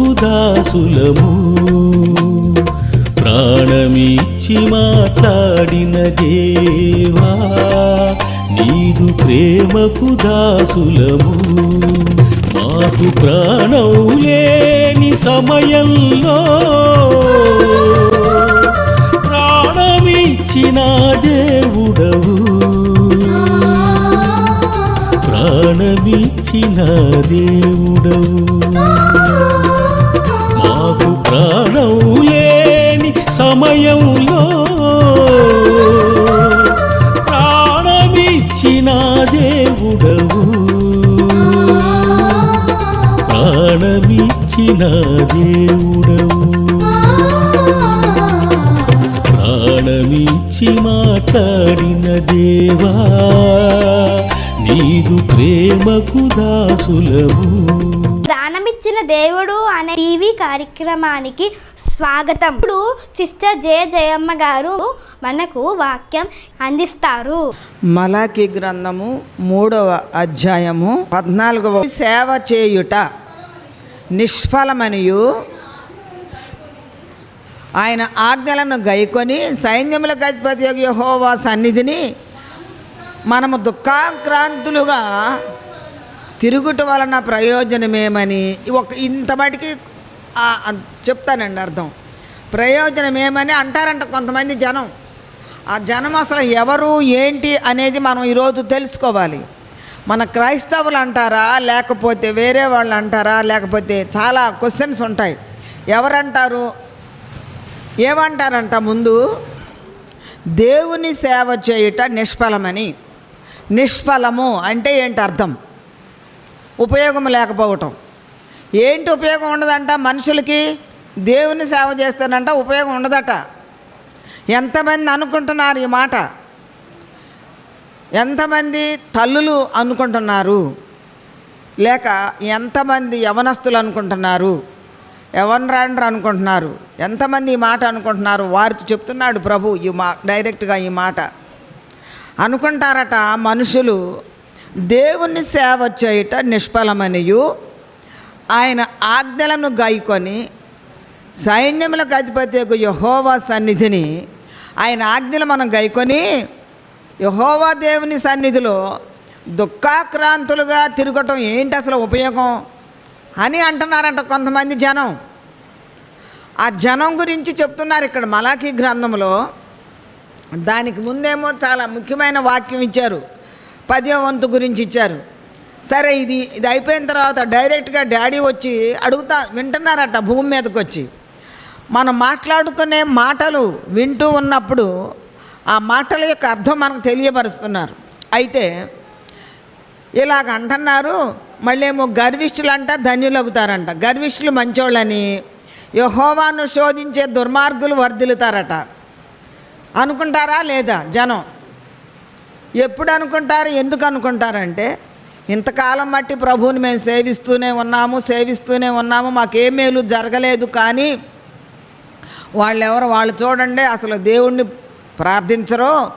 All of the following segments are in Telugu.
ప్రభుదాసులము ప్రాణమిచ్చి మాట్లాడిన దేవా నీదు ప్రేమకు దాసులము. మాకు ప్రాణం లేని సమయంలో ప్రాణమిచ్చిన దేవుడవు. ప్రాణమిచ్చిన దేవుడవు. సమయంలో ప్రాణమిచ్చిన దేవుడవు. ప్రాణమిచ్చిన దేవుడవు. ప్రాణమిచ్చి మాట్లాడిన దేవా నీదు ప్రేమకు దాసులవు. ప్రాణమిచ్చిన దేవుడు అనే టీవీ కార్యక్రమానికి స్వాగతం. ఇప్పుడు సిస్టర్ జయ జయమ్మ గారు మనకు వాక్యం అందిస్తారు. మలాకి గ్రంథము మూడవ అధ్యాయము పద్నాలుగవ సేవ చేయుట నిష్ఫలమనియు. ఆయన ఆజ్ఞలను గైకొని సైన్యములకు అధిపతి హోవా సన్నిధిని మనము దుఃఖాక్రాంతులుగా తిరుగుట వలన ప్రయోజనమేమని ఒక ఇంత మటుకి చెప్తానండి అర్థం. ప్రయోజనమేమని అంటారంట కొంతమంది జనం. ఆ జనం అసలు ఎవరు ఏంటి అనేది మనం ఈరోజు తెలుసుకోవాలి. మన క్రైస్తవులు అంటారా లేకపోతే వేరే వాళ్ళు అంటారా లేకపోతే చాలా క్వశ్చన్స్ ఉంటాయి. ఎవరంటారు? ఏమంటారంట ముందు? దేవుని సేవ చేయుట నిష్ఫలమని. నిష్ఫలము అంటే ఏంటి అర్థం? ఉపయోగం లేకపోవటం. ఏంటి ఉపయోగం ఉండదంట? మనుషులకి దేవుని సేవ చేస్తానంట ఉపయోగం ఉండదట. ఎంతమంది అనుకుంటున్నారు ఈ మాట? ఎంతమంది తల్లులు అనుకుంటున్నారు? లేక ఎంతమంది యవనస్తులు అనుకుంటున్నారు? యవనరాండ్రు అనుకుంటున్నారు? ఎంతమంది ఈ మాట అనుకుంటున్నారు? వారితో చెప్తున్నాడు ప్రభు ఈ మా డైరెక్ట్గా ఈ మాట. అనుకుంటారట మనుషులు దేవుని సేవ చేయుట నిష్ఫలమనియు. ఆయన ఆజ్ఞలను గాయకొని సైన్యములకు అధిపతి యహోవా సన్నిధిని ఆయన ఆజ్ఞలు మనం గైకొని యహోవా దేవుని సన్నిధిలో దుఃఖాక్రాంతులుగా తిరగటం ఏంటి అసలు ఉపయోగం అని అంటున్నారంట కొంతమంది జనం. ఆ జనం గురించి చెప్తున్నారు ఇక్కడ మలాఖీ గ్రంథంలో. దానికి ముందేమో చాలా ముఖ్యమైన వాక్యం ఇచ్చారు. పదే వంతు గురించి ఇచ్చారు. సరే ఇది ఇది అయిపోయిన తర్వాత డైరెక్ట్గా డాడీ వచ్చి అడుగుతా వింటున్నారట భూమి మీదకి వచ్చి మనం మాట్లాడుకునే మాటలు వింటూ ఉన్నప్పుడు ఆ మాటల యొక్క అర్థం మనకు తెలియపరుస్తున్నారు. అయితే ఇలాగ అంటున్నారు మళ్ళీ ఏమో గర్విష్ఠులు అంట ధన్యులవుతారంట. గర్విష్ఠులు మంచోళ్ళని యహోవాను శోధించే దుర్మార్గులు వర్ధిల్లుతారట. అనుకుంటారా లేదా జనం? ఎప్పుడు అనుకుంటారు ఎందుకు అనుకుంటారంటే ఇంతకాలం మట్టి ప్రభువుని మేము సేవిస్తూనే ఉన్నాము సేవిస్తూనే ఉన్నాము మాకే మేలు జరగలేదు కానీ వాళ్ళెవరు వాళ్ళు చూడండి అసలు దేవుణ్ణి ప్రార్థించరు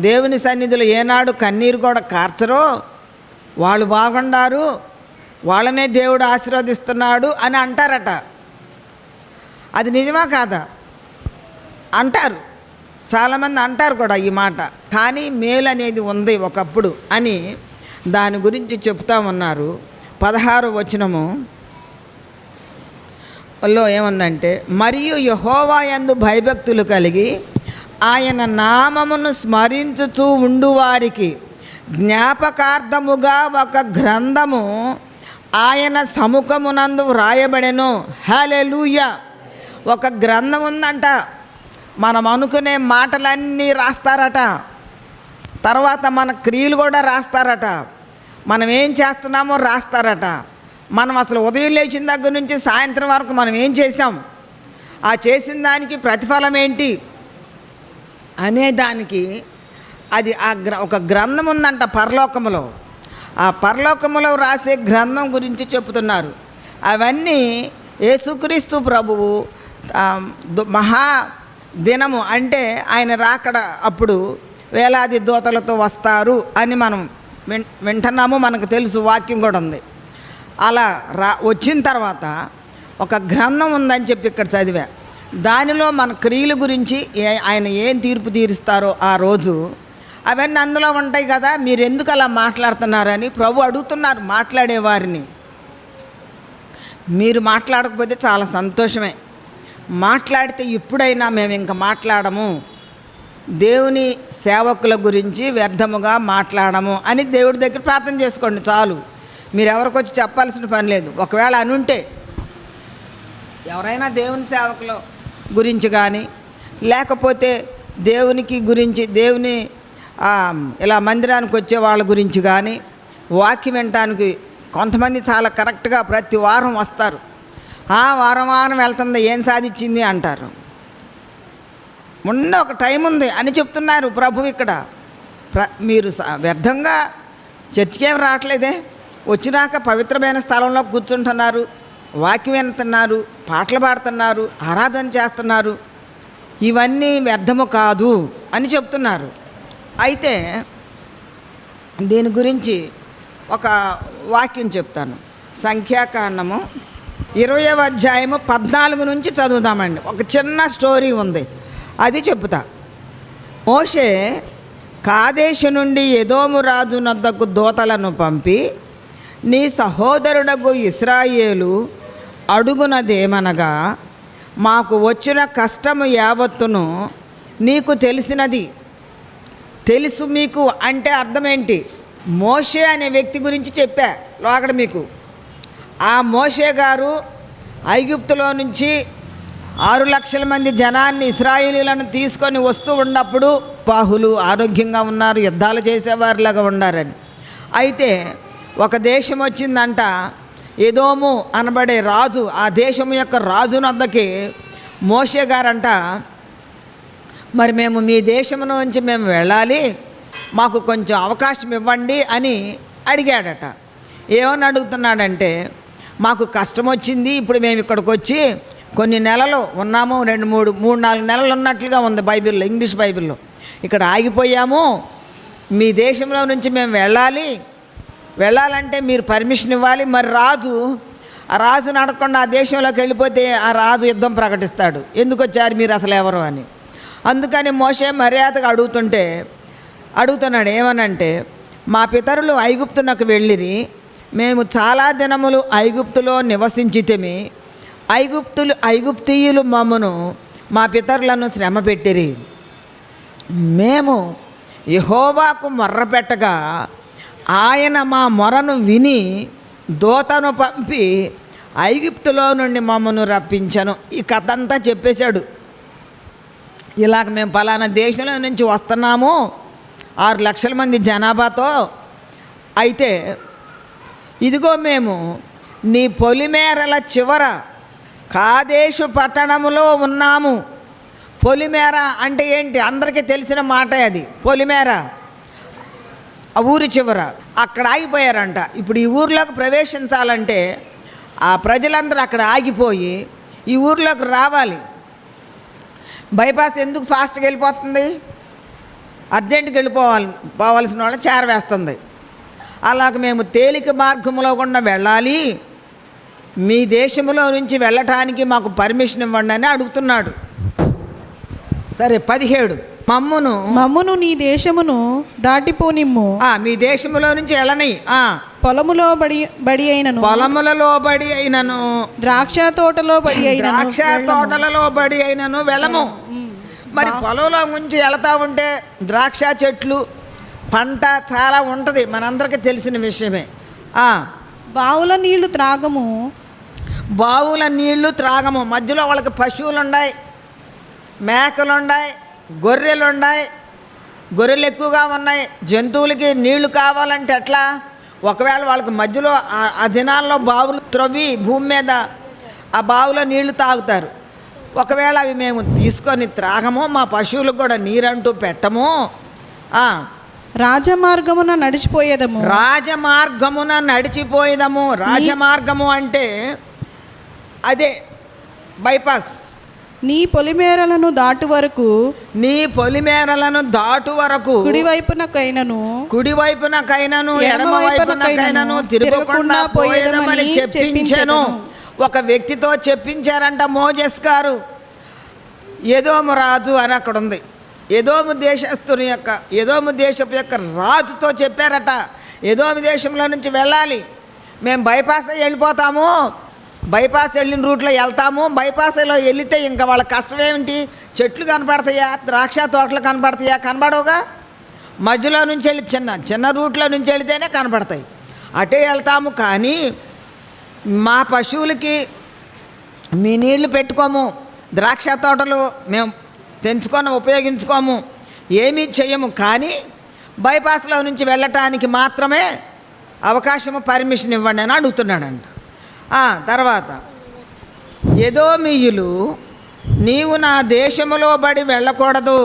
దేవుని సన్నిధిలో ఏనాడు కన్నీరు కూడా కార్చరో వాళ్ళు బాగుండారు వాళ్ళనే దేవుడు ఆశీర్వదిస్తున్నాడు అని అంటారట. అది నిజమా కాదా? అంటారు. చాలామంది అంటారు కూడా ఈ మాట కానీ మేలు అనేది ఉంది ఒకప్పుడు అని దాని గురించి చెప్తా ఉన్నారు. పదహారు వచనము. లో ఏముందంటే మరియు యహోవాయందు భయభక్తులు కలిగి ఆయన నామమును స్మరించుచూ ఉండు వారికి జ్ఞాపకార్థముగా ఒక గ్రంథము ఆయన సముఖమునందు వ్రాయబడెను. హలెలూయ ఒక గ్రంథం ఉందంట మనం అనుకునే మాటలన్నీ రాస్తారట. తర్వాత మన క్రియలు కూడా రాస్తారట. మనం ఏం చేస్తున్నామో రాస్తారట. మనం అసలు ఉదయం లేచిన దగ్గర నుంచి సాయంత్రం వరకు మనం ఏం చేసాం ఆ చేసిన దానికి ప్రతిఫలం ఏంటి? అనే దానికి అది ఆ గ్ర ఒక గ్రంథం ఉందంట పరలోకములో. ఆ పరలోకములో రాసే గ్రంథం గురించి చెప్తున్నారు. అవన్నీ యేసుక్రీస్తు ప్రభువు దు- మహా దినము అంటే ఆయన రాకడ అప్పుడు వేలాది దూతలతో వస్తారు అని మనం విన్ వింటున్నాము మనకు తెలుసు వాక్యం కూడా ఉంది. అలా రా వచ్చిన తర్వాత ఒక గ్రంథం ఉందని చెప్పి ఇక్కడ చదివా. దానిలో మన క్రియల గురించి ఏ- ఆయన ఏం తీర్పు తీరుస్తారో ఆ రోజు అవన్నీ అందులో ఉంటాయి కదా మీరు ఎందుకు అలా మాట్లాడుతున్నారని ప్రభు అడుగుతున్నారు మాట్లాడేవారిని. మీరు మాట్లాడకపోతే చాలా సంతోషమే. మాట్లాడితే ఇప్పుడైనా మేము ఇంకా మాట్లాడము. దేవుని సేవకుల గురించి వ్యర్థముగా మాట్లాడము అని దేవుడి దగ్గర ప్రార్థన చేసుకోండి చాలు. మీరు ఎవరికి వచ్చి చెప్పాల్సిన పని లేదు. ఒకవేళ అనుంటే ఎవరైనా దేవుని సేవకుల గురించి కానీ లేకపోతే దేవునికి గురించి దేవుని ఇలా మందిరానికి వచ్చే వాళ్ళ గురించి కానీ వాక్యం వినటానికి కొంతమంది చాలా కరెక్ట్గా ప్రతి వారం వస్తారు. వారం వారం వెళ్తుంది ఏం సాధించింది అంటారు. ఉన్న ఒక టైం ఉంది అని చెప్తున్నారు ప్రభు ఇక్కడ. ప్ర మీరు వ్యర్థంగా చర్చికి రావట్లేదే? వచ్చినాక పవిత్రమైన స్థలంలో కూర్చుంటున్నారు వాక్యం వింటున్నారు పాటలు పాడుతున్నారు ఆరాధన చేస్తున్నారు. ఇవన్నీ వ్యర్థము కాదు అని చెప్తున్నారు. అయితే దీని గురించి ఒక వాక్యం చెప్తాను. సంఖ్యాకాండము ఇరవయవ అధ్యాయము పద్నాలుగు నుంచి చదువుదామండి. ఒక చిన్న స్టోరీ ఉంది. అది చెప్తా మోషే కాదేశ నుండి ఎదోము రాజు నద్దకు దూతలను పంపి నీ సహోదరుడకు ఇస్రాయేలు అడుగునదేమనగా మాకు వచ్చిన కష్టము యావత్తును నీకు తెలిసినది. తెలుసు మీకు అంటే అర్థం ఏంటి మోషే అనే వ్యక్తి గురించి చెప్పా. లోకడ మీకు. ఆ మోషే గారు ఐగుప్తులో నుంచి ఆరు లక్షల మంది జనాన్ని ఇస్రాయేలీలను తీసుకొని వస్తూ ఉన్నప్పుడు పాహులు ఆరోగ్యంగా ఉన్నారు యుద్ధాలు చేసేవారిలాగా ఉండారని. అయితే ఒక దేశం వచ్చిందంట ఏదోము అనబడే రాజు ఆ దేశం యొక్క రాజునద్దకి మోషే గారంట మరి మేము మీ దేశం నుంచి మేము వెళ్ళాలి మాకు కొంచెం అవకాశం ఇవ్వండి అని అడిగాడట. ఏమని అడుగుతున్నాడంటే మాకు కష్టం వచ్చింది ఇప్పుడు మేము ఇక్కడికి వచ్చి కొన్ని నెలలు ఉన్నాము రెండు మూడు మూడు నాలుగు నెలలు ఉన్నట్లుగా ఉంది బైబిల్లో ఇంగ్లీష్ బైబిల్లో. ఇక్కడ ఆగిపోయాము. మీ దేశంలో నుంచి మేము వెళ్ళాలి. వెళ్ళాలంటే మీరు పర్మిషన్ ఇవ్వాలి. మరి రాజు ఆ రాజు నడకుండా ఆ దేశంలోకి వెళ్ళిపోతే ఆ రాజు యుద్ధం ప్రకటిస్తాడు. ఎందుకు వచ్చారు మీరు అసలు ఎవరు అని? అందుకని మోసే మర్యాదగా అడుగుతుంటే అడుగుతున్నాడు ఏమనంటే మా పితరులు ఐగుప్తునకు వెళ్ళిరి మేము చాలా దినములు ఐగుప్తులో నివసించితిమి. ఐగుప్తులు ఐగుప్తీయులు మమ్మను మా పితరులను శ్రమ పెట్టిరి. మేము యహోవాకు మొర్ర పెట్టగా ఆయన మా మొరను విని దూతను పంపి ఐగుప్తులో నుండి మమ్మను రప్పించను. ఈ కథ అంతా చెప్పేశాడు. ఇలాగ మేము పలానా దేశంలో నుంచి వస్తున్నాము. ఆరు లక్షల మంది జనాభాతో. అయితే ఇదిగో మేము నీ పొలిమేరల చివర కాదేశు పట్టణములో ఉన్నాము. పొలిమేర అంటే ఏంటి? అందరికీ తెలిసిన మాట అది. పొలిమేర ఆ ఊరి చివర. అక్కడ ఆగిపోయారంట. ఇప్పుడు ఈ ఊర్లోకి ప్రవేశించాలంటే ఆ ప్రజలందరూ అక్కడ ఆగిపోయి ఈ ఊర్లోకి రావాలి. బైపాస్ ఎందుకు ఫాస్ట్గా వెళ్ళిపోతుంది? అర్జెంటుకి వెళ్ళిపోవాలి పోవాల్సిన వాళ్ళు చేరవేస్తుంది. అలాగ మేము తేలిక మార్గంలో గుండా వెళ్ళాలి. మీ దేశంలో నుంచి వెళ్ళటానికి మాకు పర్మిషన్ ఇవ్వండి అని అడుగుతున్నాడు. సరే పదిహేడు. మమ్మును. మమ్మును నీ దేశమును దాటిపోనిమ్ము. ఆ, మీ దేశంలో నుంచి వెళ్ళని ఆ, పొలములో బడి బడి అయినను. పొలములలో బడి అయినను. ద్రాక్ష తోటలో బడి అయినను. ద్రాక్ష తోటలలో బడి అయినను వెళ్ళము. మరి పొలంలో నుంచి వెళతా ఉంటే ద్రాక్ష చెట్లు పంట చాలా ఉంటుంది మనందరికీ తెలిసిన విషయమే. బావుల నీళ్ళు త్రాగము. బావుల నీళ్ళు త్రాగము. మధ్యలో వాళ్ళకి పశువులు ఉన్నాయి మేకలు ఉన్నాయి గొర్రెలు ఉన్నాయి గొర్రెలు ఎక్కువగా ఉన్నాయి. జంతువులకి నీళ్ళు కావాలంటే ఎట్లా? ఒకవేళ వాళ్ళకి మధ్యలో ఆ- దినాల్లో బావులు త్రవ్వి భూమి మీద ఆ బావులో నీళ్ళు తాగుతారు. ఒకవేళ అవి మేము తీసుకొని త్రాగము మా పశువులకు కూడా నీరంటూ పెట్టము రాజమార్గమున నడిచిపోయేదము. రాజమార్గమున నడిచిపోయేదము. రాజమార్గము అంటే అదే బైపాస్. నీ పొలిమేరలను దాటు వరకు నీ పొలిమేరలను దాటు వరకు కుడివైపునకైనను కుడివైపునకైనను ఎడమ ఎడమవైపునకైనను వైపునకైనను తిరగకుండా పోయేదమని చెప్పించెను. ఒక వ్యక్తితో చెప్పించారంట మోజెస్ గారు. ఏదోము రాజు అని అక్కడ ఉంది ఏదోము దేశస్తుని యొక్క ఏదోము దేశపు యొక్క రాజుతో చెప్పారట. ఏదోము దేశంలో నుంచి వెళ్ళాలి. మేము బైపాస్ అయ్యి వెళ్ళిపోతాము. బైపాస్ వెళ్ళిన రూట్లో వెళ్తాము. బైపాస్లో వెళితే ఇంకా వాళ్ళ కష్టం ఏమిటి? చెట్లు కనపడతాయా? ద్రాక్ష తోటలు కనపడతాయా? కనపడవుగా మధ్యలో నుంచి వెళ్ళి చిన్న చిన్న రూట్లో నుంచి వెళితేనే కనపడతాయి. అటే వెళ్తాము కానీ మా పశువులకి మీ నీళ్ళు పెట్టుకోము. ద్రాక్ష తోటలు మేము తెంచుకొని ఉపయోగించుకోము ఏమీ చేయము కానీ బైపాస్లో నుంచి వెళ్ళటానికి మాత్రమే అవకాశము పర్మిషన్ ఇవ్వండి అని అడుగుతున్నాడంట. తర్వాత ఏదో మీయులు నీవు నా దేశములో బడి వెళ్ళకూడదు.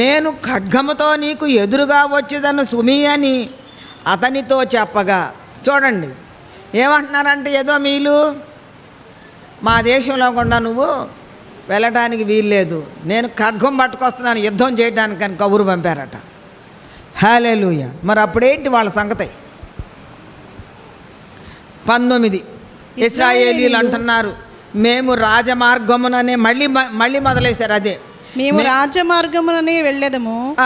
నేను ఖడ్గముతో నీకు ఎదురుగా వచ్చేదను సుమి అని అతనితో చెప్పగా. చూడండి ఏమంటున్నారంటే ఏదో మీలు మా దేశంలో కూడా నువ్వు వెళ్ళటానికి వీల్లేదు నేను ఖడ్గం పట్టుకొస్తున్నాను యుద్ధం చేయడానికి అని కబురు పంపారట. హాలేలుయ. మరి అప్పుడేంటి వాళ్ళ సంగతి? పంతొమ్మిది. ఇస్రాయేలీలు అంటున్నారు మేము రాజమార్గముననే మళ్ళీ మళ్ళీ మొదలేశారు అదే. మేము రాజమార్గముననే వెళ్ళేదము.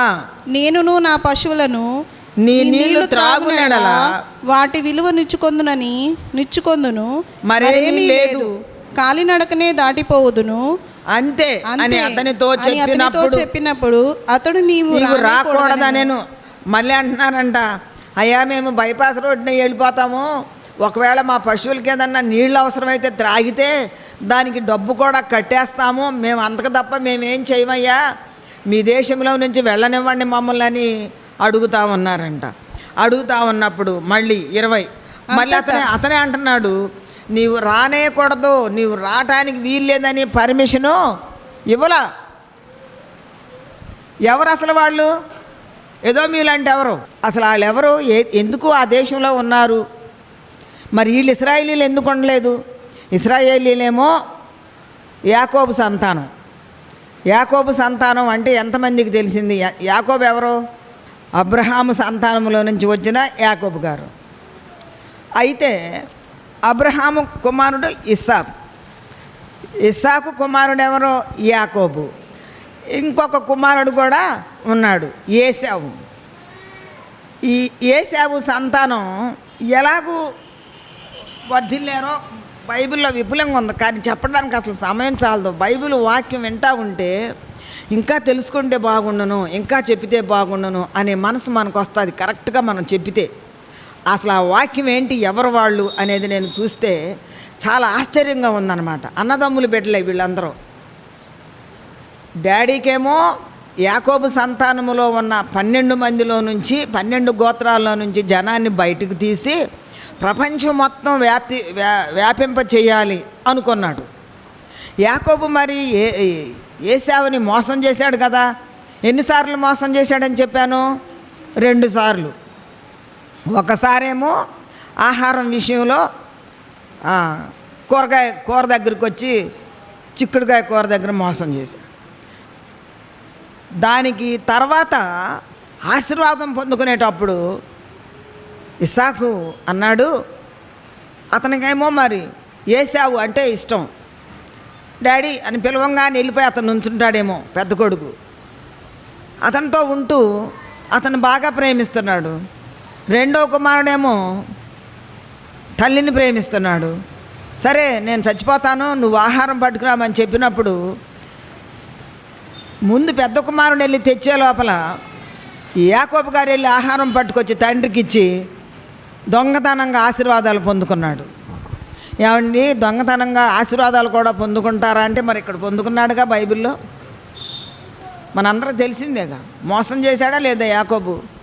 నేనును నా పశువులను నీ నీళ్ళు త్రాగునెడల? వాటి విలువ నిచ్చుకొందునని నిచ్చుకొందును. మరేమీ లేదు. కాలినడకనే దాటిపోవుదును. అంతే అని అంతే. అతనితో చెప్పినప్పుడు చెప్పినప్పుడు అతడు నీవు రాకూడదా. నేను మళ్ళీ అంటున్నానంట. అయ్యా మేము బైపాస్ రోడ్డున వెళ్ళిపోతాము. ఒకవేళ మా పశువులకి ఏదన్నా నీళ్ళు అవసరమైతే త్రాగితే దానికి డబ్బు కూడా కట్టేస్తాము. మేము అంతకు తప్ప మేమేం చేయమయ్యా? మీ దేశంలో నుంచి వెళ్ళనివ్వండి మమ్మల్ని అని అడుగుతా ఉన్నారంట. అడుగుతా ఉన్నప్పుడు మళ్ళీ ఇరవై. మళ్ళీ అతనే అతనే అంటున్నాడు నీవు రానేయకూడదు నీవు రావటానికి వీల్లేదని పర్మిషను ఇవ్వలా. ఎవరు అసలు వాళ్ళు? ఏదో మీలాంటి ఎవరు? అసలు వాళ్ళు ఎవరు ఎందుకు ఆ దేశంలో ఉన్నారు? మరి వీళ్ళు ఇస్రాయేలీలు ఎందుకు ఉండలేదు? ఇస్రాయేలీలేమో యాకోబు సంతానం. యాకోబు సంతానం అంటే ఎంతమందికి తెలిసింది? యాకోబు ఎవరు? అబ్రహాము సంతానంలో నుంచి వచ్చిన యాకోబు గారు. అయితే అబ్రహాము కుమారుడు ఇస్సాకు ఇస్సాకు కుమారుడు ఎవరు యాకోబు. ఇంకొక కుమారుడు కూడా ఉన్నాడు ఏసావు ఈ ఏసావు సంతానం ఎలాగూ వర్ధిల్లారో? బైబిల్లో విపులంగా ఉంది కానీ చెప్పడానికి అసలు సమయం చాలదు. బైబిల్ వాక్యం వింటా ఉంటే ఇంకా తెలుసుకుంటే బాగుండును ఇంకా చెప్పితే బాగుండును అనే మనసు మనకు వస్తుంది కరెక్ట్గా మనం చెప్పితే. అసలు ఆ వాక్యం ఏంటి ఎవరు వాళ్ళు అనేది నేను చూస్తే చాలా ఆశ్చర్యంగా ఉందన్నమాట. అన్నదమ్ములు బిడ్డలే వీళ్ళందరూ. డాడీకేమో యాకోబు సంతానములో ఉన్న పన్నెండు మందిలో నుంచి పన్నెండు గోత్రాల్లో నుంచి జనాన్ని బయటకు తీసి ప్రపంచం మొత్తం వ్యాప్తి వ్యా వ్యాపింప చేయాలి అనుకున్నాడు. యాకోబు మరి ఏ ఏసావుని మోసం చేశాడు కదా. ఎన్నిసార్లు మోసం చేశాడని చెప్పాను? రెండుసార్లు ఒకసారేమో ఆహారం విషయంలో కూరగాయ కూర దగ్గరికి వచ్చి చిక్కుడుకాయ కూర దగ్గర మోసం చేశాడు దానికి తర్వాత ఆశీర్వాదం పొందుకునేటప్పుడు ఇసాకు అన్నాడు అతనికేమో మరి ఏసావు అంటే ఇష్టం. డాడీ అని పిలవంగానే వెళ్ళిపోయి అతను నుంచుంటాడేమో పెద్ద కొడుకు. అతనితో ఉంటూ అతను బాగా ప్రేమిస్తున్నాడు. రెండో కుమారుడేమో తల్లిని ప్రేమిస్తున్నాడు. సరే నేను చచ్చిపోతాను నువ్వు ఆహారం పట్టుకురామని చెప్పినప్పుడు ముందు పెద్ద కుమారుడు వెళ్ళి తెచ్చే లోపల యాకోబు గారు వెళ్ళి ఆహారం పట్టుకొచ్చి తండ్రికి ఇచ్చి దొంగతనంగా ఆశీర్వాదాలు పొందుకున్నాడు. ఏమండి దొంగతనంగా ఆశీర్వాదాలు కూడా పొందుకుంటారా అంటే మరి ఇక్కడ పొందుకున్నాడుగా బైబిల్లో? మనందరూ తెలిసిందేగా. మోసం చేశాడా లేదా యాకోబు?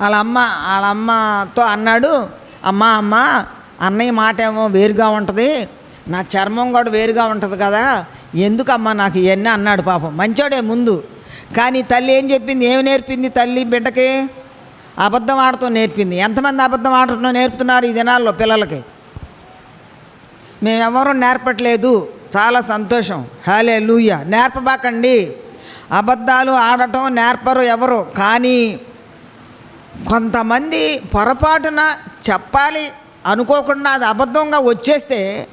వాళ్ళ అమ్మ వాళ్ళ అమ్మతో అన్నాడు అమ్మ అమ్మ అన్నయ్య మాట ఏమో వేరుగా ఉంటుంది. నా చర్మం కూడా వేరుగా ఉంటుంది కదా. ఎందుకమ్మా నాకు ఇవన్నీ? అన్నాడు పాపం. మంచోడే ముందు. కానీ తల్లి ఏం చెప్పింది? ఏమి నేర్పింది తల్లి బిడ్డకి? అబద్ధం ఆడటం నేర్పింది. ఎంతమంది అబద్ధం ఆడటం నేర్పుతున్నారు ఈ దినాల్లో పిల్లలకి? మేమెవరూ నేర్పట్లేదు. చాలా సంతోషం. హాలే లూయ నేర్పబాకండి. అబద్ధాలు ఆడటం నేర్పరు ఎవరు. కానీ కొంతమంది పొరపాటున చెప్పాలి అనుకోకుండా అది అబద్ధంగా వచ్చేస్తే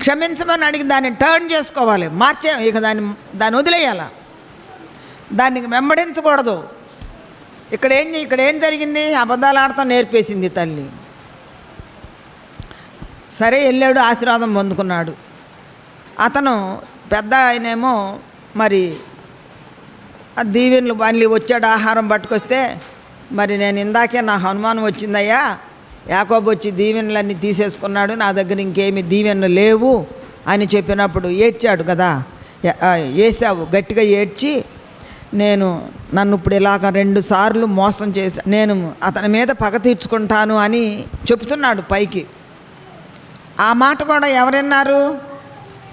క్షమించమని అడిగి దాన్ని టర్న్ చేసుకోవాలి మార్చే ఇక దాన్ని దాన్ని వదిలేయాల? దానికి వెంబడించకూడదు. ఇక్కడ ఏం ఇక్కడ ఏం జరిగింది? అబద్ధాలు ఆడటం నేర్పేసింది తల్లి. సరే వెళ్ళాడు ఆశీర్వాదం పొందుకున్నాడు. అతను పెద్ద ఆయనేమో మరి దీవెన్లు దీవెనలు మళ్ళీ వచ్చాడు ఆహారం పట్టుకొస్తే మరి నేను ఇందాకే నాకు అనుమానం వచ్చిందయ్యా. యాకోబు వచ్చి దీవెనలన్నీ తీసేసుకున్నాడు నా దగ్గర ఇంకేమి దీవెనలు లేవు అని చెప్పినప్పుడు ఏడ్చాడు కదా. ఏసావు గట్టిగా ఏడ్చి నేను నన్ను ఇప్పుడు ఇలాగ రెండు సార్లు మోసం చేశా నేను అతని మీద పగ తీర్చుకుంటాను అని చెప్తున్నాడు పైకి. ఆ మాట కూడా ఎవరన్నారు?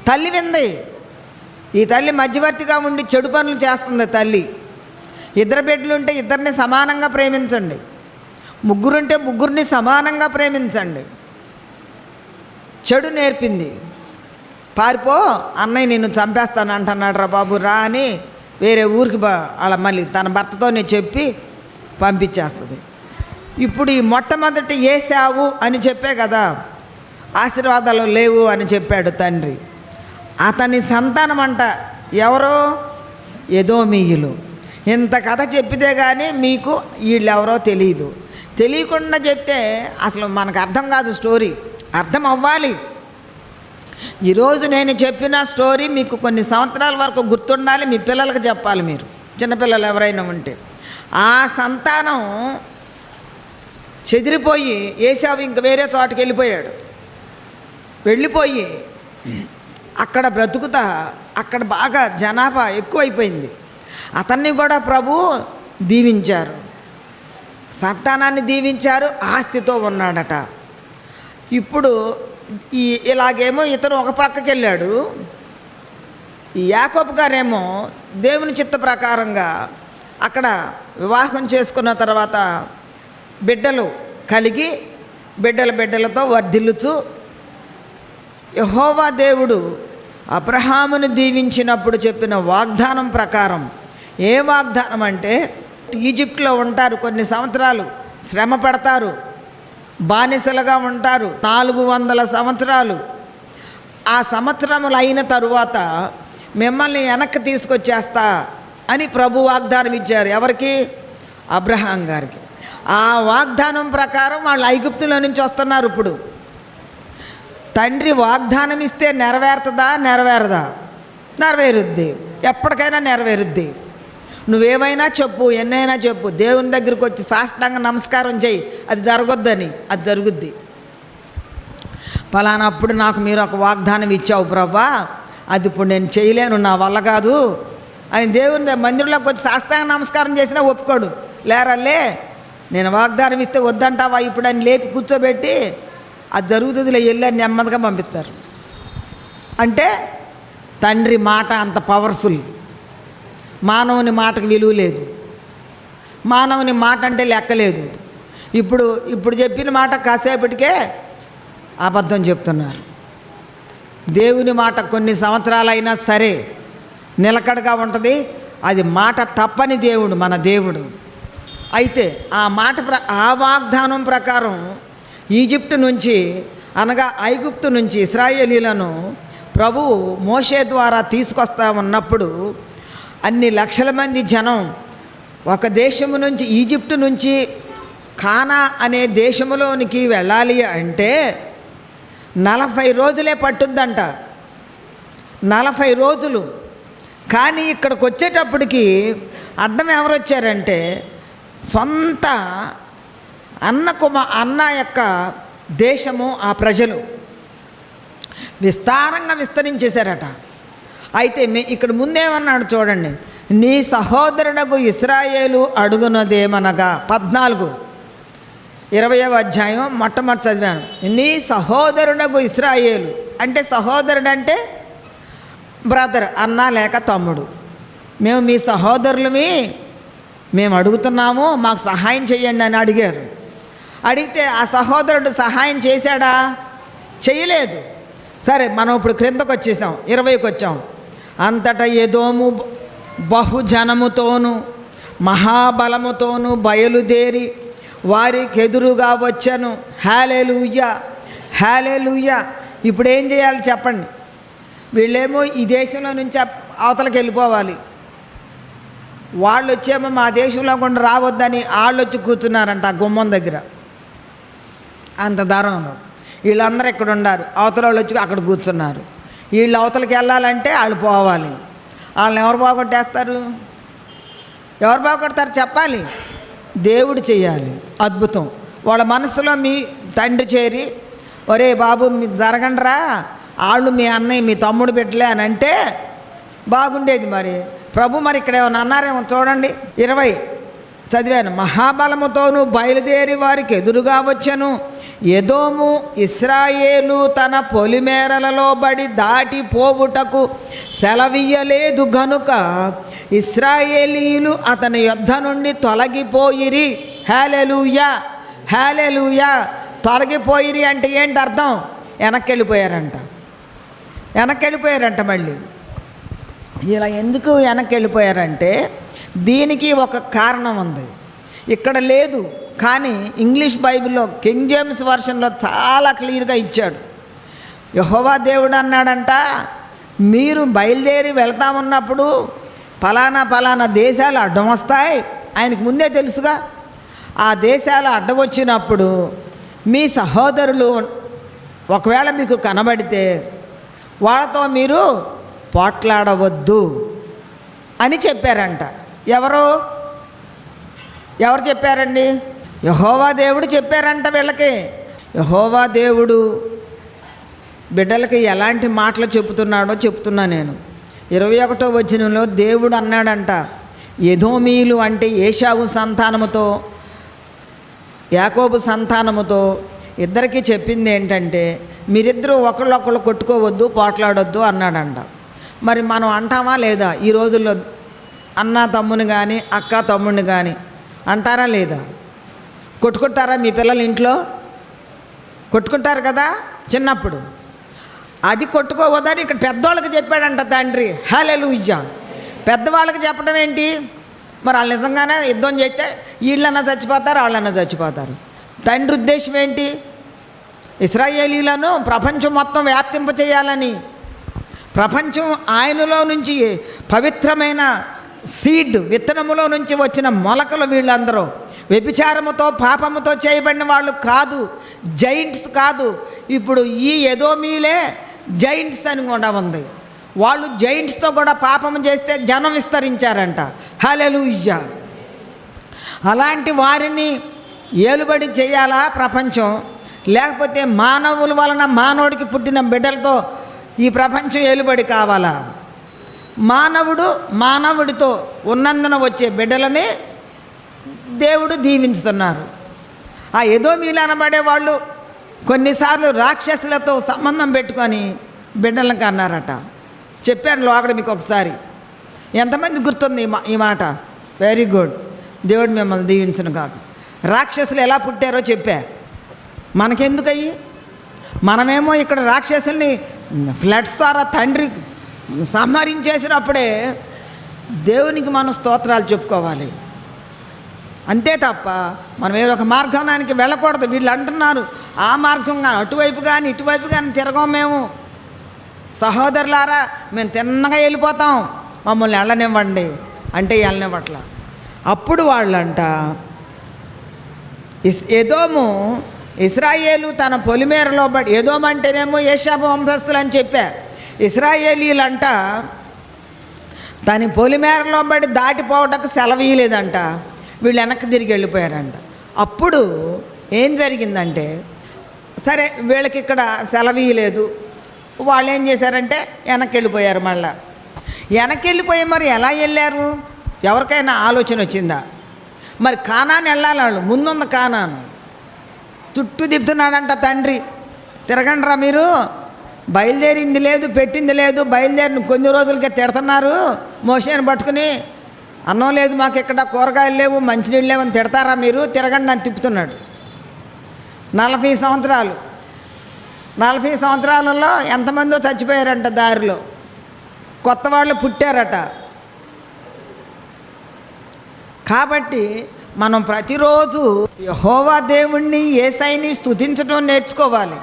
తల్లి వింది. ఈ తల్లి మధ్యవర్తిగా ఉండి చెడు పనులు చేస్తుంది తల్లి. ఇద్దరు బిడ్డలుంటే ఇద్దరిని సమానంగా ప్రేమించండి. ముగ్గురుంటే ముగ్గురిని సమానంగా ప్రేమించండి. చెడు నేర్పింది. పారిపో అన్నయ్య నిన్ను చంపేస్తాను అంటున్నాడు రా బాబు రా అని వేరే ఊరికి అలా మళ్ళీ తన భర్తతోనే చెప్పి పంపించేస్తుంది. ఇప్పుడు ఈ మొట్టమొదటి ఏసావు అని చెప్పే కదా ఆశీర్వాదాలు లేవు అని చెప్పాడు తండ్రి. అతని సంతానం అంట ఎవరో? ఏదో మీయులు ఇంత కథ చెప్పితే కానీ మీకు వీళ్ళెవరో తెలియదు తెలియకుండా చెప్తే అసలు మనకు అర్థం కాదు స్టోరీ. అర్థం అవ్వాలి. ఈరోజు నేను చెప్పిన స్టోరీ మీకు కొన్ని సంవత్సరాల వరకు గుర్తుండాలి మీ పిల్లలకు చెప్పాలి మీరు. చిన్నపిల్లలు ఎవరైనా ఉంటే. ఆ సంతానం చెదిరిపోయి ఏసావు ఇంక వేరే చోటకి వెళ్ళిపోయాడు. వెళ్ళిపోయి అక్కడ బ్రతుకుతా అక్కడ బాగా జనాభా ఎక్కువైపోయింది. అతన్ని కూడా ప్రభు దీవించారు. సంతానాన్ని దీవించారు ఆస్తితో ఉన్నాడట. ఇప్పుడు ఈ ఇలాగేమో ఇతను ఒక పక్కకి వెళ్ళాడు ఈ యాకోబు గారేమో దేవుని చిత్త ప్రకారంగా అక్కడ వివాహం చేసుకున్న తర్వాత బిడ్డలు కలిగి బిడ్డల బిడ్డలతో వర్ధిల్లుచు యహోవా దేవుడు అబ్రహామును దీవించినప్పుడు చెప్పిన వాగ్దానం ప్రకారం ఏ వాగ్దానం అంటే ఈజిప్ట్లో ఉంటారు కొన్ని సంవత్సరాలు శ్రమ పడతారు బానిసలుగా ఉంటారు నాలుగు వందల సంవత్సరాలు. ఆ సంవత్సరములు అయిన తరువాత మిమ్మల్ని వెనక్కి తీసుకొచ్చేస్తా అని ప్రభు వాగ్దానం ఇచ్చారు. ఎవరికి? అబ్రహాం గారికి. ఆ వాగ్దానం ప్రకారం వాళ్ళు ఐగుప్తులో నుంచి వస్తున్నారు ఇప్పుడు. తండ్రి వాగ్దానం ఇస్తే నెరవేరుతుందా? నెరవేరదా? నెరవేరుద్ది. ఎప్పటికైనా నెరవేరుద్ది. నువ్వేమైనా చెప్పు ఎన్నైనా చెప్పు. దేవుని దగ్గరికి వచ్చి సాష్టాంగ నమస్కారం చేయి అది జరగొద్దని అది జరుగుద్ది. ఫలానప్పుడు నాకు మీరు ఒక వాగ్దానం ఇచ్చావు ప్రభా. అది ఇప్పుడు నేను చేయలేను నా వల్ల కాదు. అని దేవుని మందిరంలోకి వచ్చి సాష్టాంగ నమస్కారం చేసినా ఒప్పుకోడు. లేరల్లే నేను వాగ్దానం ఇస్తే వద్దంటావా? ఇప్పుడు అని లేపి కూర్చోబెట్టి అది జరుగుతుందిలే వెళ్ళి అని నెమ్మదిగా పంపిస్తారు. అంటే తండ్రి మాట అంత పవర్ఫుల్ మానవుని మాటకు విలువ లేదు. మానవుని మాట అంటే లెక్కలేదు ఇప్పుడు ఇప్పుడు చెప్పిన మాట కాసేపటికే అబద్ధం చెప్తున్నారు. దేవుని మాట కొన్ని సంవత్సరాలైనా సరే నిలకడగా ఉంటుంది. అది మాట తప్పని దేవుడు మన దేవుడు. అయితే ఆ మాట ప్ర ఆ వాగ్దానం ప్రకారం ఈజిప్ట్ నుంచి అనగా ఐగుప్తు నుంచి ఇస్రాయేలీలను ప్రభువు మోషే ద్వారా తీసుకొస్తా ఉన్నప్పుడు అన్ని లక్షల మంది జనం ఒక దేశము నుంచి ఈజిప్టు నుంచి కానా అనే దేశములోనికి వెళ్ళాలి అంటే నలభై రోజులే పట్టుద్దంట. నలభై రోజులు. కానీ ఇక్కడికి వచ్చేటప్పటికి అడ్డం ఎవరొచ్చారంటే సొంత అన్న కుమ అన్న యొక్క దేశము ఆ ప్రజలు. విస్తారంగా విస్తరించేశారట. అయితే మీ ఇక్కడ ముందేమన్నాడు చూడండి నీ సహోదరుడకు ఇస్రాయేలు అడుగునదేమనగా? పద్నాలుగు. ఇరవయవ అధ్యాయం మొట్టమొదటి చదివాను. నీ సహోదరుడకు ఇస్రాయేలు అంటే సహోదరుడు అంటే బ్రదర్ అన్న లేక తమ్ముడు. మేము మీ సహోదరులమి మేము అడుగుతున్నాము మాకు సహాయం చేయండి అని అడిగారు. అడిగితే ఆ సహోదరుడు సహాయం చేశాడా? చేయలేదు. సరే మనం ఇప్పుడు క్రిందకు వచ్చేసాం ఇరవైకి వచ్చాం. అంతటా ఎదోము బహుజనముతోను మహాబలముతోను బయలుదేరి వారికి ఎదురుగా వచ్చాను. హ్యాలెలూయ హ్యాలెలూయ ఇప్పుడు ఏం చేయాలి చెప్పండి. వీళ్ళేమో ఈ దేశంలో నుంచి అవతలకి వెళ్ళిపోవాలి. వాళ్ళు వచ్చేమో మా దేశంలో కూడా రావద్దని వాళ్ళు వచ్చి కూర్చున్నారంట ఆ గుమ్మం దగ్గర. అంత దూరంలో వీళ్ళందరూ ఇక్కడ ఉన్నారు. అవతల వాళ్ళు వచ్చి అక్కడ కూర్చున్నారు. వీళ్ళు అవతలకి వెళ్ళాలంటే వాళ్ళు పోవాలి. వాళ్ళని ఎవరు బాగొట్టేస్తారు ఎవరు బాగొడతారు చెప్పాలి? దేవుడు చేయాలి అద్భుతం. వాళ్ళ మనసులో మీ తండ్రి చేరి ఒరే బాబు మీ జరగండిరా? వాళ్ళు మీ అన్నయ్య మీ తమ్ముడు బిడ్డలే అని అంటే బాగుండేది మరి. ప్రభు మరి ఇక్కడ ఏమైనా అన్నారేమో చూడండి. ఇరవై. చదివాను. మహాబలముతోనూ బయలుదేరి వారికి ఎదురుగా వచ్చాను. ఎదోము ఇస్రాయేలు తన పొలిమేరలలో బడి దాటిపోవుటకు సెలవియ్యలేదు గనుక ఇస్రాయేలీలు అతని యుద్ధ నుండి తొలగిపోయిరి. హేలెలుయా హేలెలుయా తొలగిపోయిరి అంటే ఏంటి అర్థం? వెనక్కి వెళ్ళిపోయారంట వెనక్కి వెళ్ళిపోయారంట మళ్ళీ. ఇలా ఎందుకు వెనక్కి వెళ్ళిపోయారంటే దీనికి ఒక కారణం ఉంది. ఇక్కడ లేదు. కానీ ఇంగ్లీష్ బైబిల్లో కింగ్ జేమ్స్ వర్షన్లో చాలా క్లియర్గా ఇచ్చాడు. యహోవా దేవుడు అన్నాడంట మీరు బయలుదేరి వెళ్తా ఉన్నప్పుడు ఫలానా ఫలానా దేశాలు అడ్డం వస్తాయి ఆయనకు ముందే తెలుసుగా. ఆ దేశాలు అడ్డం వచ్చినప్పుడు మీ సహోదరులు ఒకవేళ మీకు కనబడితే వాళ్ళతో మీరు పోట్లాడవద్దు అని చెప్పారంట. ఎవరు? ఎవరు చెప్పారండి? యహోవా దేవుడు చెప్పారంట వీళ్ళకి. యహోవా దేవుడు బిడ్డలకి ఎలాంటి మాటలు చెబుతున్నాడో చెప్తున్నా నేను. ఇరవై ఒకటో వచనంలో దేవుడు అన్నాడంట యధోమీయులు అంటే ఏషావు సంతానముతో యాకోబు సంతానముతో ఇద్దరికీ చెప్పింది ఏంటంటే మీరిద్దరూ ఒకళ్ళొకళ్ళు కొట్టుకోవద్దు పోట్లాడొద్దు అన్నాడంట. మరి మనం అంటామా లేదా? ఈ రోజుల్లో అన్న తమ్ముని కానీ అక్క తమ్ముని కానీ అంటారా లేదా? కొట్టుకుంటారా మీ పిల్లలు ఇంట్లో? కొట్టుకుంటారు కదా చిన్నప్పుడు. అది కొట్టుకోవద్దని ఇక్కడ పెద్దవాళ్ళకి చెప్పాడంట తండ్రి. హలెలు ఇయ్యా పెద్దవాళ్ళకి చెప్పడం ఏంటి? మరి వాళ్ళు నిజంగానే యుద్ధం చేస్తే వీళ్ళన్నా చచ్చిపోతారు వాళ్ళన్నా చచ్చిపోతారు. తండ్రి ఉద్దేశం ఏంటి? ఇస్రాయేలీలను ప్రపంచం మొత్తం వ్యాప్తింప చేయాలని. ప్రపంచం ఆయనలో నుంచి పవిత్రమైన సీడ్ విత్తనములో నుంచి వచ్చిన మొలకలు వీళ్ళందరూ. వ్యభిచారముతో పాపముతో చేయబడిన వాళ్ళు కాదు జైంట్స్ కాదు. ఇప్పుడు ఈ ఎదోమీలే జైంట్స్ అని కూడా ఉంది. వాళ్ళు జైంట్స్తో కూడా పాపము చేస్తే జనం విస్తరించారంట. హలెలుయ్య అలాంటి వారిని ఏలుబడి చేయాలా ప్రపంచం? లేకపోతే మానవుల వలన మానవుడికి పుట్టిన బిడ్డలతో ఈ ప్రపంచం ఏలుబడి కావాలా? మానవుడు మానవుడితో ఉన్నందున వచ్చే బిడ్డలని దేవుడు దీవించుతున్నారు. ఆ ఏదో మీలు అనబడే వాళ్ళు కొన్నిసార్లు రాక్షసులతో సంబంధం పెట్టుకొని బిడ్డలను కన్నారట. చెప్పాను లోకడ మీకు ఒకసారి. ఎంతమంది గుర్తుంది ఈ మా ఈ మాట? వెరీ గుడ్ దేవుడు మిమ్మల్ని దీవించను కాక రాక్షసులు ఎలా పుట్టారో చెప్పా. మనకెందుకయ్యి? మనమేమో ఇక్కడ రాక్షసుల్ని ఫ్లడ్స్ ద్వారా తండ్రి సంహరించేసినప్పుడే దేవునికి మనం స్తోత్రాలు చెప్పుకోవాలి. అంతే తప్ప మనం ఏదో ఒక మార్గానికి వెళ్ళకూడదు. వీళ్ళు అంటున్నారు ఆ మార్గం కానీ అటువైపు కానీ ఇటువైపు కానీ తిరగం మేము. సహోదరులారా మేము తిన్నగా వెళ్ళిపోతాం. మమ్మల్ని వెళ్ళనివ్వండి అంటే వెళ్ళనివ్వట్ల. అప్పుడు వాళ్ళంట ఇస్ ఏదోము ఇస్రాయేలు తన పొలిమేరలో బట్టి ఏదోమంటేనేమో ఏషాబ వంశస్థులు అని చెప్పా. ఇస్రాయేలీలంట తన పొలిమేరలో బడి దాటిపోవటకు సెలవీయలేదంట వీళ్ళు వెనక్కి తిరిగి వెళ్ళిపోయారంట. అప్పుడు ఏం జరిగిందంటే సరే వీళ్ళకి ఇక్కడ సెలవీయలేదు వాళ్ళు ఏం చేశారంటే వెనక్కి వెళ్ళిపోయారు మళ్ళా. వెనక్కి వెళ్ళిపోయి మరి ఎలా వెళ్ళారు? ఎవరికైనా ఆలోచన వచ్చిందా? మరి కానాని వెళ్ళాలి వాళ్ళు ముందున్న కానాను. చుట్టూ తిప్పుతున్నాడంట తండ్రి. తిరగండిరా మీరు. బయలుదేరింది లేదు పెట్టింది లేదు బయలుదేరిన కొన్ని రోజులకే తిడుతున్నారు. మోషాన్ని పట్టుకుని అన్నం లేదు మాకు ఇక్కడ కూరగాయలు లేవు మంచినీళ్ళు లేవని తిడతారా మీరు? తిరగండి అని తిప్పుతున్నాడు. నలభై సంవత్సరాలు. నలభై సంవత్సరాలలో ఎంతమందో చచ్చిపోయారంట దారిలో. కొత్త వాళ్ళు పుట్టారట. కాబట్టి మనం ప్రతిరోజు యహోవా దేవుణ్ణి ఏసైని స్థుతించడం నేర్చుకోవాలి.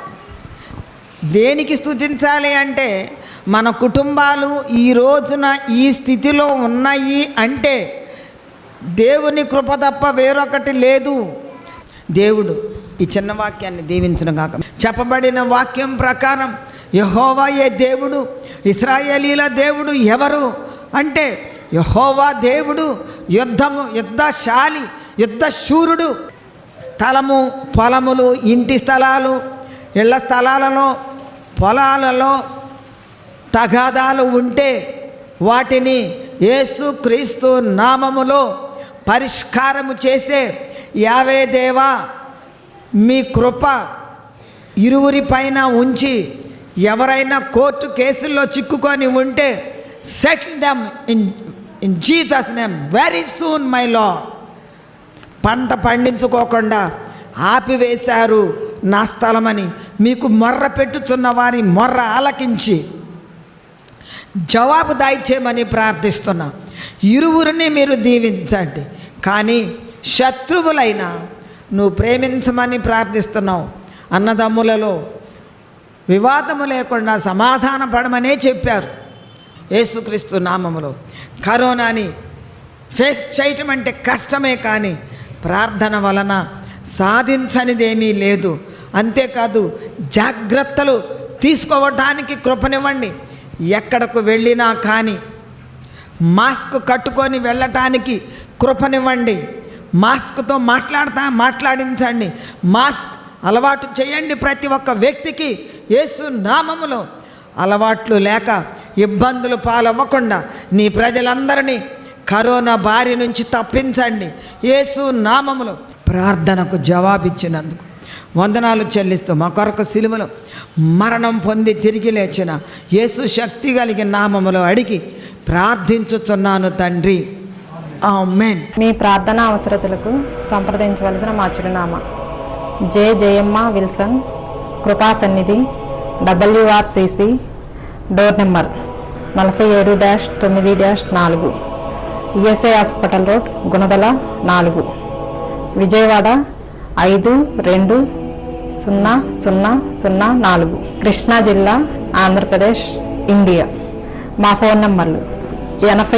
దేనికి స్థుతించాలి అంటే మన కుటుంబాలు ఈ రోజున ఈ స్థితిలో ఉన్నాయి అంటే దేవుని కృప తప్ప వేరొకటి లేదు. దేవుడు ఈ చిన్న వాక్యాన్ని దీవించిన కాక చెప్పబడిన వాక్యం ప్రకారం యహోవా ఏ దేవుడు? ఇస్రాయేలీల దేవుడు ఎవరు? అంటే యహోవా దేవుడు యుద్ధము యుద్ధశాలి యుద్ధశూరుడు. స్థలము పొలములు ఇంటి స్థలాలు ఇళ్ళ స్థలాలలో పొలాలలో తగాదాలు ఉంటే వాటిని యేసు క్రీస్తు నామములో పరిష్కారము చేసే యావే దేవా మీ కృప ఇరువురి పైన ఉంచి ఎవరైనా కోర్టు కేసుల్లో చిక్కుకొని ఉంటే settle them in in Jesus name very soon my లా పంట పండించుకోకుండా ఆపివేశారు నా స్థలమని మీకు మొర్ర పెట్టుచున్న వారి మొర్ర ఆలకించి జవాబు దాయిచేయమని ప్రార్థిస్తున్నా. ఇరువురిని మీరు దీవించండి. కానీ శత్రువులైనా నువ్వు ప్రేమించమని ప్రార్థిస్తున్నావు. అన్నదమ్ములలో వివాదము లేకుండా సమాధాన పడమనే చెప్పారు. యేసుక్రీస్తు నామములో. కరోనాని ఫేస్ చేయటం అంటే కష్టమే కానీ ప్రార్థన వలన సాధించనిదేమీ లేదు. అంతేకాదు జాగ్రత్తలు తీసుకోవటానికి కృపనివ్వండి. ఎక్కడకు వెళ్ళినా కానీ మాస్క్ కట్టుకొని వెళ్ళటానికి కృపనివ్వండి. మాస్క్తో మాట్లాడతా మాట్లాడించండి. మాస్క్ అలవాటు చేయండి ప్రతి ఒక్క వ్యక్తికి. యేసు నామములో అలవాట్లు లేక ఇబ్బందులు పాలవ్వకుండా నీ ప్రజలందరినీ కరోనా బారి నుంచి తప్పించండి. యేసు నామములో ప్రార్థనకు జవాబిచ్చినందుకు. వందనాలు చెల్లిస్తూ మా కొరకు సిలువలో మరణం పొంది తిరిగి లేచిన యేసు శక్తి కలిగిన నామములో అడిగి ప్రార్థించుచున్నాను తండ్రి. ఆమెన్. మీ ప్రార్థన అవసరతలకు సంప్రదించవలసిన మా చిరునామా. జే. జయమ్మ విల్సన్ కృపా సన్నిధి డబ్ల్యూఆర్సిసి డోర్ నెంబర్ నలభై ఏడు డాష్ తొమ్మిది డాష్ నాలుగు ఈఎస్ఐ హాస్పిటల్ రోడ్ గుణదల నాలుగు విజయవాడ ఐదు రెండు సున్నా సున్నా సున్నా నాలుగు. కృష్ణా జిల్లా ఆంధ్రప్రదేశ్ ఇండియా. మా ఫోన్ నంబర్లు ఎనభై